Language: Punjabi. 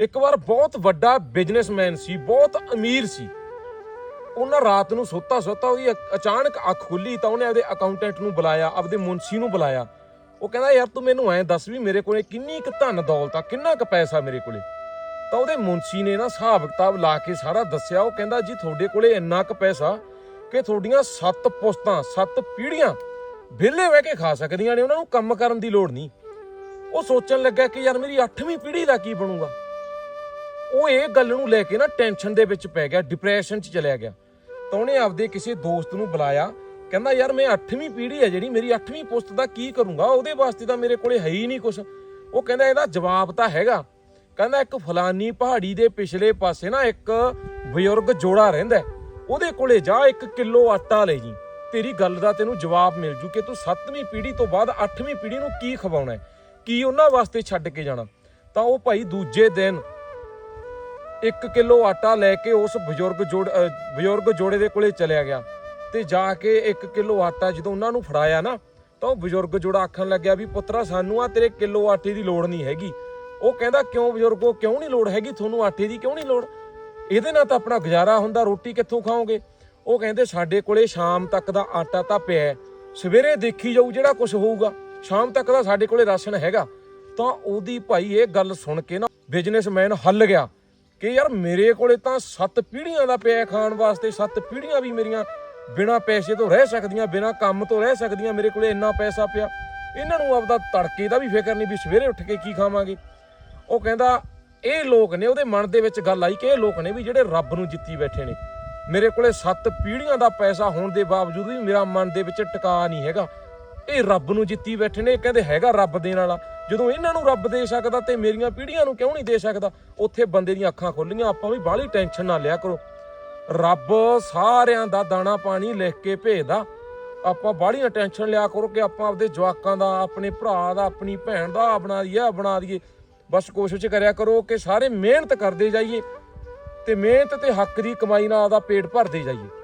ਇੱਕ ਵਾਰ ਬਹੁਤ ਵੱਡਾ ਬਿਜ਼ਨਸਮੈਨ ਸੀ, ਬਹੁਤ ਅਮੀਰ ਸੀ। ਉਹਨਾਂ ਰਾਤ ਨੂੰ ਸੁੱਤਾ ਸੁੱਤਾ ਉਹਦੀ ਅ- ਅਚਾਨਕ ਅੱਖ ਖੁੱਲੀ ਤਾਂ ਉਹਨੇ ਆਪਦੇ ਅਕਾਊਂਟੈਂਟ ਨੂੰ ਬੁਲਾਇਆ, ਆਪਦੇ ਮੁਨਸੀ ਨੂੰ ਬੁਲਾਇਆ। ਉਹ ਕਹਿੰਦਾ, ਯਾਰ ਤੂੰ ਮੈਨੂੰ ਐਂ ਦੱਸ ਵੀ ਮੇਰੇ ਕੋਲੇ ਕਿੰਨੀ ਕੁ ਧਨ ਦੌਲਤ ਆ, ਕਿੰਨਾ ਕੁ ਪੈਸਾ ਮੇਰੇ ਕੋਲੇ? ਤਾਂ ਉਹਦੇ ਮੁਨਸੀ ਨੇ ਨਾ ਹਿਸਾਬ ਕਿਤਾਬ ਲਾ ਕੇ ਸਾਰਾ ਦੱਸਿਆ। ਉਹ ਕਹਿੰਦਾ, ਜੀ ਤੁਹਾਡੇ ਕੋਲੇ ਇੰਨਾ ਕੁ ਪੈਸਾ ਕਿ ਤੁਹਾਡੀਆਂ ਸੱਤ ਪੁਸਤਾਂ, ਸੱਤ ਪੀੜ੍ਹੀਆਂ ਵਿਹਲੇ ਬਹਿ ਕੇ ਖਾ ਸਕਦੀਆਂ ਨੇ, ਉਹਨਾਂ ਨੂੰ ਕੰਮ ਕਰਨ ਦੀ ਲੋੜ ਨਹੀਂ। ਉਹ ਸੋਚਣ ਲੱਗਾ ਕਿ ਯਾਰ ਮੇਰੀ 8ਵੀਂ ਪੀੜ੍ਹੀ ਦਾ ਕੀ ਬਣੂਗਾ? ਉਹ ਇਹ ਗੱਲ ਨੂੰ ਲੈ ਕੇ ਨਾ ਟੈਨਸ਼ਨ ਦੇ ਵਿੱਚ ਪੈ ਗਿਆ ਡਿਪਰੈਸ਼ਨ 'ਚ ਚਲਿਆ ਗਿਆ। ਤਾਂ ਉਹਨੇ ਆਪਦੇ ਕਿਸੇ ਦੋਸਤ ਨੂੰ ਬੁਲਾਇਆ, ਕਹਿੰਦਾ, ਯਾਰ, ਮੈਂ 8ਵੀਂ ਪੀੜ੍ਹੀ ਹੈ ਜਿਹੜੀ, ਮੇਰੀ 8ਵੀਂ ਪੁਸਤ ਦਾ ਕੀ ਕਰੂੰਗਾ? ਉਹਦੇ ਵਾਸਤੇ ਤਾਂ ਮੇਰੇ ਕੋਲੇ ਹੈ ਹੀ ਨਹੀਂ ਕੁਝ ਉਹ ਕਹਿੰਦਾ, ਇਹਦਾ ਜਵਾਬ ਤਾਂ ਹੈਗਾ। ਕਹਿੰਦਾ, ਇੱਕ ਫਲਾਨੀ ਪਹਾੜੀ ਦੇ ਪਿਛਲੇ ਪਾਸੇ ਨਾ ਇੱਕ ਬਜ਼ੁਰਗ ਜੋੜਾ ਰਹਿੰਦਾ ਉਹਦੇ ਕੋਲੇ ਜਾ 1 ਕਿਲੋ ਆਟਾ ਲੈ ਜੀ। ਤੇਰੀ ਗੱਲ ਦਾ ਤੈਨੂੰ ਜਵਾਬ ਮਿਲ ਜੂ ਕਿ ਤੂੰ 7ਵੀਂ ਪੀੜ੍ਹੀ ਤੋਂ ਬਾਅਦ 8ਵੀਂ ਪੀੜ੍ਹੀ ਨੂੰ ਕੀ ਖਵਾਉਣਾ ਹੈ? ਕੀ ਉਹਨਾਂ ਵਾਸਤੇ ਛੱਡ ਕੇ ਜਾਣਾ? ਤਾਂ ਉਹ ਭਾਈ ਦੂਜੇ ਦਿਨ 1 ਕਿਲੋ ਆਟਾ ਲੈ ਕੇ ਉਸ ਬਜ਼ੁਰਗ ਜੋੜ ਬਜ਼ੁਰਗ ਜੋੜੇ ਦੇ ਕੋਲੇ ਚਲਿਆ ਗਿਆ। ਤੇ ਜਾ ਕੇ 1 ਕਿਲੋ ਆਟਾ ਜਦੋਂ ਉਹਨਾਂ ਨੂੰ ਫੜਾਇਆ ਨਾ, ਤਾਂ ਉਹ ਬਜ਼ੁਰਗ ਜੋੜਾ ਆਖਣ ਲੱਗਿਆ ਵੀ, ਪੁੱਤਰਾ, ਸਾਨੂੰ ਆ ਤੇਰੇ ਕਿਲੋ ਆਟੇ ਦੀ ਲੋੜ ਨਹੀਂ ਹੈਗੀ। ਉਹ ਕਹਿੰਦਾ, ਕਿਉਂ ਬਜ਼ੁਰਗੋ, ਕਿਉਂ ਨਹੀਂ ਲੋੜ ਹੈਗੀ? ਤੁਹਾਨੂੰ ਆਟੇ ਦੀ ਕਿਉਂ ਨਹੀਂ ਲੋੜ? ਇਹਦੇ ਨਾਲ ਤਾਂ ਆਪਣਾ ਗੁਜ਼ਾਰਾ ਹੁੰਦਾ, ਰੋਟੀ ਕਿੱਥੋਂ ਖਾਓਗੇ? ਉਹ ਕਹਿੰਦੇ, ਸਾਡੇ ਕੋਲੇ ਸ਼ਾਮ ਤੱਕ ਦਾ ਆਟਾ ਤਾਂ ਪਿਆ ਸਵੇਰੇ ਦੇਖੀ ਜਾਊ ਜਿਹੜਾ ਕੁਝ ਹੋਊਗਾ। ਸ਼ਾਮ ਤੱਕ ਦਾ ਸਾਡੇ ਕੋਲੇ ਰਾਸ਼ਨ ਹੈਗਾ। ਤਾਂ ਉਹਦੀ ਭਾਈ ਇਹ ਗੱਲ ਸੁਣ ਕੇ ਨਾ ਬਿਜ਼ਨਸਮੈਨ ਹੱਲ ਗਿਆ। ਕਿ ਯਾਰ ਮੇਰੇ ਕੋਲੇ ਤਾਂ ਸੱਤ ਪੀੜ੍ਹੀਆਂ ਦਾ ਪਿਆ ਖਾਣ ਵਾਸਤੇ, ਸੱਤ ਪੀੜ੍ਹੀਆਂ ਵੀ ਮੇਰੀਆਂ ਬਿਨਾ ਪੈਸੇ ਤੋਂ ਰਹਿ ਸਕਦੀਆਂ, ਬਿਨਾ ਕੰਮ ਤੋਂ ਰਹਿ ਸਕਦੀਆਂ, ਮੇਰੇ ਕੋਲੇ ਇੰਨਾ ਪੈਸਾ ਪਿਆ। ਇਹਨਾਂ ਨੂੰ ਆਪਦਾ ਤੜਕੇ ਦਾ ਵੀ ਫਿਕਰ ਨਹੀਂ ਵੀ ਸਵੇਰੇ ਉੱਠ ਕੇ ਕੀ ਖਾਵਾਂਗੇ। ਉਹ ਕਹਿੰਦਾ, ਇਹ ਲੋਕ ਨੇ, ਉਹਦੇ ਮਨ ਦੇ ਵਿੱਚ ਗੱਲ ਆਈ ਕਿ ਇਹ ਲੋਕ ਨੇ ਵੀ ਜਿਹੜੇ ਰੱਬ ਨੂੰ ਜਿੱਤੀ ਬੈਠੇ ਨੇ। ਮੇਰੇ ਕੋਲੇ ਸੱਤ ਪੀੜ੍ਹੀਆਂ ਦਾ ਪੈਸਾ ਹੋਣ ਦੇ ਬਾਵਜੂਦ ਵੀ ਮੇਰਾ ਮਨ ਦੇ ਵਿੱਚ ਟਿਕਾ ਨਹੀਂ ਹੈਗਾ। ਇਹ ਰੱਬ ਨੂੰ ਜਿੱਤੀ ਬੈਠੇ ਨੇ, ਇਹ ਕਹਿੰਦੇ ਹੈਗਾ ਰੱਬ ਦੇਣ ਵਾਲਾ। ਜਦੋਂ ਇਹਨਾਂ ਨੂੰ ਰੱਬ ਦੇ ਸਕਦਾ ਤੇ ਮੇਰੀਆਂ ਪੀੜ੍ਹੀਆਂ ਨੂੰ ਕਿਉਂ ਨਹੀਂ ਦੇ ਸਕਦਾ? ਉੱਥੇ ਬੰਦੇ ਦੀਆਂ ਅੱਖਾਂ ਖੁੱਲੀਆਂ, ਆਪਾਂ ਵੀ ਬਾਹਲੀ ਟੈਨਸ਼ਨ ਨਾ ਲਿਆ ਕਰੋ। ਰੱਬ ਸਾਰਿਆਂ ਦਾ ਦਾਣਾ ਪਾਣੀ ਲਿਖ ਕੇ ਭੇਜਦਾ। ਆਪਾਂ ਬਾਹਲੀਆਂ ਟੈਨਸ਼ਨ ਲਿਆ ਕਰੋ ਕਿ ਆਪਾਂ ਆਪਦੇ ਜਵਾਕਾਂ ਦਾ, ਆਪਣੇ ਭਰਾ ਦਾ, ਆਪਣੀ ਭੈਣ ਦਾ ਆਹ ਬਣਾ ਦਈਏ, ਆਹ ਬਣਾ ਦਈਏ। ਬਸ ਕੋਸ਼ਿਸ਼ ਕਰਿਆ ਕਰੋ ਕਿ ਸਾਰੇ ਮਿਹਨਤ ਕਰਦੇ ਜਾਈਏ ਤੇ ਮਿਹਨਤ ਤੇ ਹੱਕ ਦੀ ਕਮਾਈ ਨਾਲ ਆਪਦਾ ਪੇਟ ਭਰਦੇ ਜਾਈਏ।